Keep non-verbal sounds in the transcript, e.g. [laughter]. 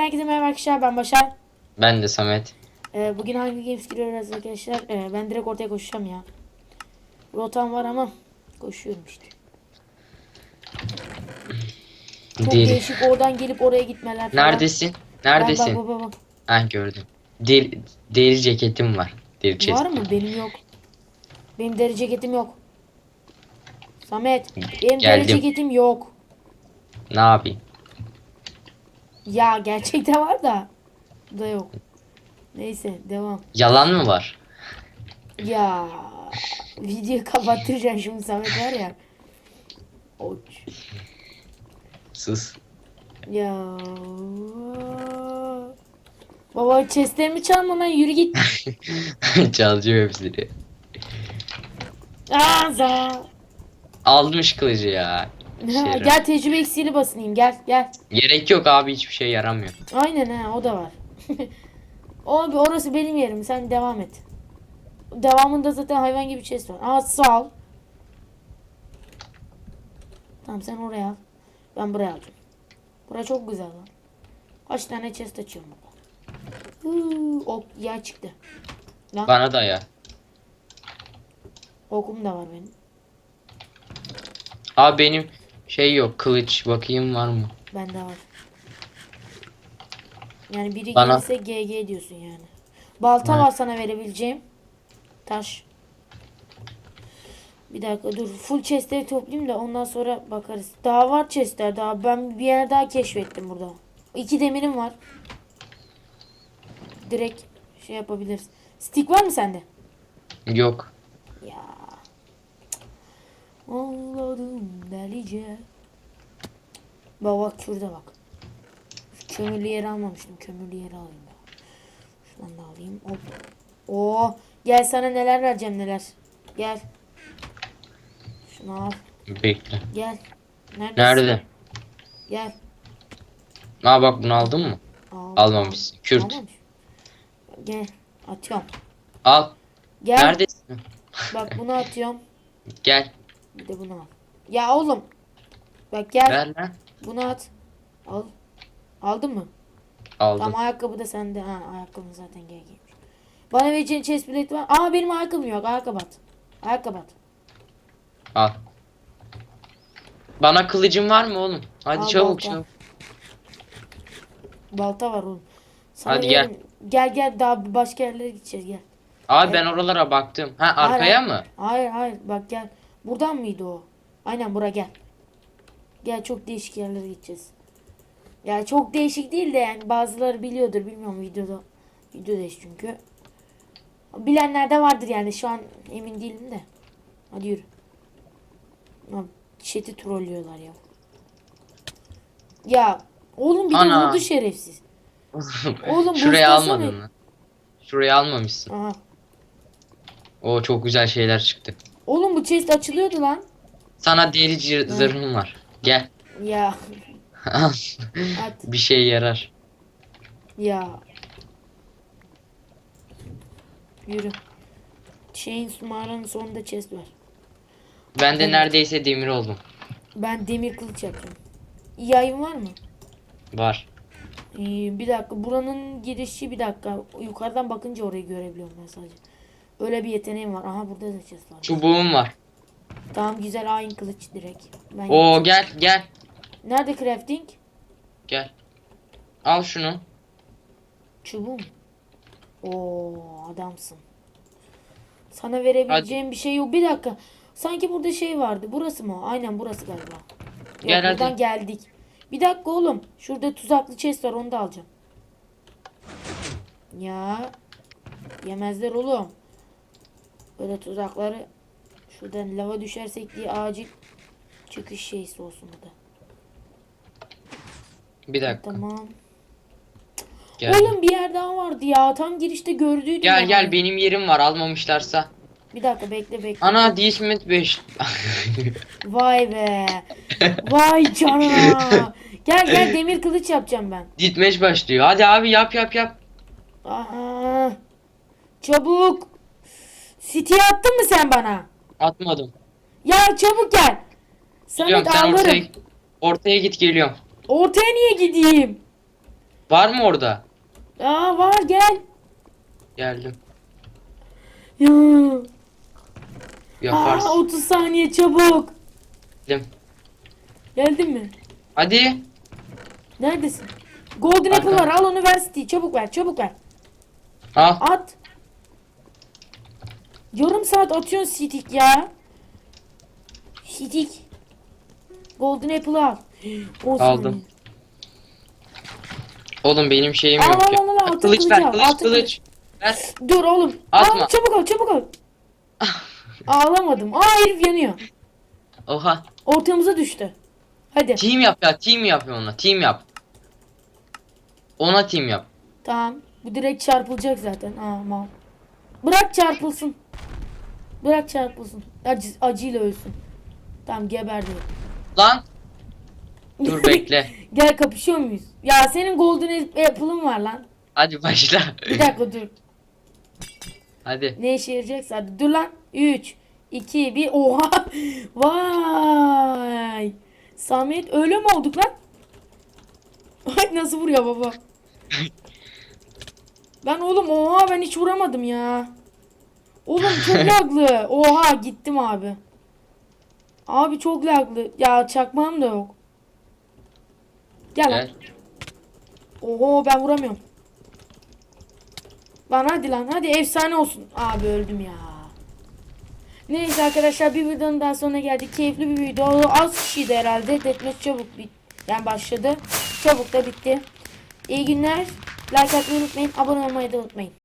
herkese merhaba arkadaşlar ben Başar. Ben de Samet. Ee, bugün hangi games giriyoruz arkadaşlar? Ee, ben direkt ortaya koşacağım ya. Rotam var ama koşuyorum işte. Çok Değil. değişik oradan gelip oraya gitmeler falan. Neredesin? Neredesin? Bak bak bak. bak. Ha gördüm. Deri, deri ceketim var. Deri chest. Var mı? Benim yok. Benim deri ceketim yok. Samet benim deri Geldim. ceketim yok. Ne yapayım? Ya gerçekte var da. Bu da yok. Neyse devam. Yalan mı var? Ya videoyu kapattıracaksın şimdi Samet var ya. Oç. Sus. Ya. Baba chestlerimi çalma lan yürü git. [laughs] Çalacağım hepsini. Ağza. Almış kılıcı ya. Ha, yarar. gel tecrübe eksiğini basınayım gel gel. Gerek yok abi hiçbir şey yaramıyor. Aynen ha o da var. [laughs] Abi orası benim yerim sen devam et. Devamında zaten hayvan gibi chest var. Aa sağ ol. Tamam sen oraya al. Ben buraya alacağım. Bura çok güzel lan. Kaç tane chest açıyorum burada. Huu, ok ya çıktı. Lan Bana da ya. okum da var benim. Abi benim şey yok kılıç bakayım var mı? Bende var. Yani biri Bana- gelirse GG diyorsun yani. Balta Evet. var sana verebileceğim. Taş. Bir dakika dur. Full chestleri toplayayım da ondan sonra bakarız. Daha var chestler daha. Ben bir yer daha keşfettim burada. İki demirim var. Direkt şey yapabiliriz. Stick var mı sende? Yok. Ya. Delice. Bak şurada bak. Şu kömürlü yeri almamıştım. Kömürlü yeri alayım ben. Şuradan da alayım. Hop. Oo, gel sana neler vereceğim neler. Gel. Şunu al. Bekle. Gel. Neredesin? Nerede? Gel. Aa bak bunu aldın mı? Al, Almamışsın. al. Kürt. Almamış. Gel. Atıyorum. Al. Gel. Neredesin? Bak bunu [laughs] atıyorum. Gel. Bir de bunu al. Ya oğlum. Bak gel. Ver lan. Bunu at. Al. Aldın mı? Aldım. Tamam ayakkabı da sende. Ha ayakkabın zaten GG'ymiş. Bana vereceğin chest plate var. Ama benim ayakkabım yok. Ayakkabı at. Ayakkabı at. Al. Bana kılıcın var mı oğlum? Hadi Al çabuk balta. çabuk. Balta var oğlum. Sana Hadi gel. Gel gel daha başka yerlere gideceğiz gel. Abi ben oralara baktım. Ha arkaya Hayır, mı? Hayır hayır bak gel. Buradan mıydı o? Aynen bura gel. Gel çok değişik yerlere gideceğiz. Ya çok değişik değil de yani bazıları biliyordur bilmiyorum videoda. Videodayız çünkü. Bilenler de vardır yani şu an emin değilim de. Hadi yürü. Chat'i trollüyorlar ya. Ya oğlum bir de Ana. vurdu şerefsiz. [laughs] Oğlum, boostlasana. almadın mı? Şuraya almamışsın. Aha. O çok güzel şeyler çıktı. Oğlum bu chest açılıyordu lan. Sana deri zırhım var. Gel. Ya at. Bir şey yarar. Ya. Yürü. Şeyin mağaranın sonunda chest var. Ben de neredeyse demir oldum. Ben demir kılıç yapacağım. Yayın var mı? Var. Ee, bir dakika. Buranın girişi bir dakika. Yukarıdan bakınca orayı görebiliyorum ben sadece. Öyle bir yeteneğim var. Aha burada da chest var. Çubuğum var. Tamam güzel ayin kılıç direkt. Ben Oo gel gel. Nerede crafting? Gel. Al şunu. Çubuğum. Oo adamsın. Sana verebileceğim bir şey yok. Bir dakika. Sanki burada şey vardı. Burası mı? Aynen burası galiba. Yok, Gel hadi. buradan geldik. Bir dakika oğlum. Şurada tuzaklı chest var onu da alacağım. Ya. Yemezler oğlum. Böyle tuzakları şuradan lava düşersek diye acil çıkış şeysi olsun bu da. Bir dakika. Tamam. Gel. Oğlum bir yer daha vardı ya. Tam girişte gördüydüm. Gel ben gel benim yerim var almamışlarsa. Bir dakika bekle bekle. Ana Dismet 5. [laughs] Vay be. Vay canına. Gel gel demir kılıç yapacağım ben. Ditmeş başlıyor. Hadi abi yap yap yap. Aha. Çabuk. City attın mı sen bana? Atmadım. Ya çabuk gel. Biliyorum sen ağlarım. ortaya, ortaya git geliyorum. Ortaya niye gideyim? Var mı orada? Aa var gel. Geldim. Ya. Yaparsın. Aa, 30 saniye çabuk. Geldim. Geldin mi? Hadi. Neredesin? Golden. Apple var al onu ver Steve. Çabuk ver çabuk ver. Al. At. Yarım saat atıyorsun Stick ya. Stick. Golden Apple al. [gasps] 10 Aldım. Oğlum benim şeyim Al, yok al, ya. al, al, altın kılıç kılıç ver al, kılıç altın kılıç. Ver. Dur oğlum. Atma. Al, çabuk ol çabuk ol. [laughs] Ağlamadım. Aa herif yanıyor. Oha. Ortamıza düştü. Hadi. Team yap ya team yap ya ona team yap. Ona team yap. Tamam. Bu direkt çarpılacak zaten. Aa mal. Bırak çarpılsın. Bırak çarpılsın. Acı, acıyla ölsün. Tamam geberdi. Lan. [laughs] Dur bekle. Gel kapışıyor muyuz? Ya senin golden apple'ın var lan. Hadi başla. Bir dakika dur. [laughs] Hadi. Ne işe yarayacaksa hadi. Dur lan. 3, 2, 1. Oha. [laughs] Vay. Samet öyle mi olduk lan? Ay nasıl vuruyor baba? Ben oğlum oha ben hiç vuramadım ya. Oğlum çok [laughs] laglı. Oha gittim abi. Abi çok laglı. Ya çakmağım da yok. Gel. Gel. Oho ben vuramıyorum. Lan hadi lan hadi efsane olsun. Abi öldüm ya. Neyse arkadaşlar bir videonun daha sonuna geldik. Keyifli bir video. Az kişiydi herhalde. Deathmatch çabuk bit. Yani başladı. Çabuk da bitti. İyi günler. Like atmayı unutmayın. Abone olmayı da unutmayın.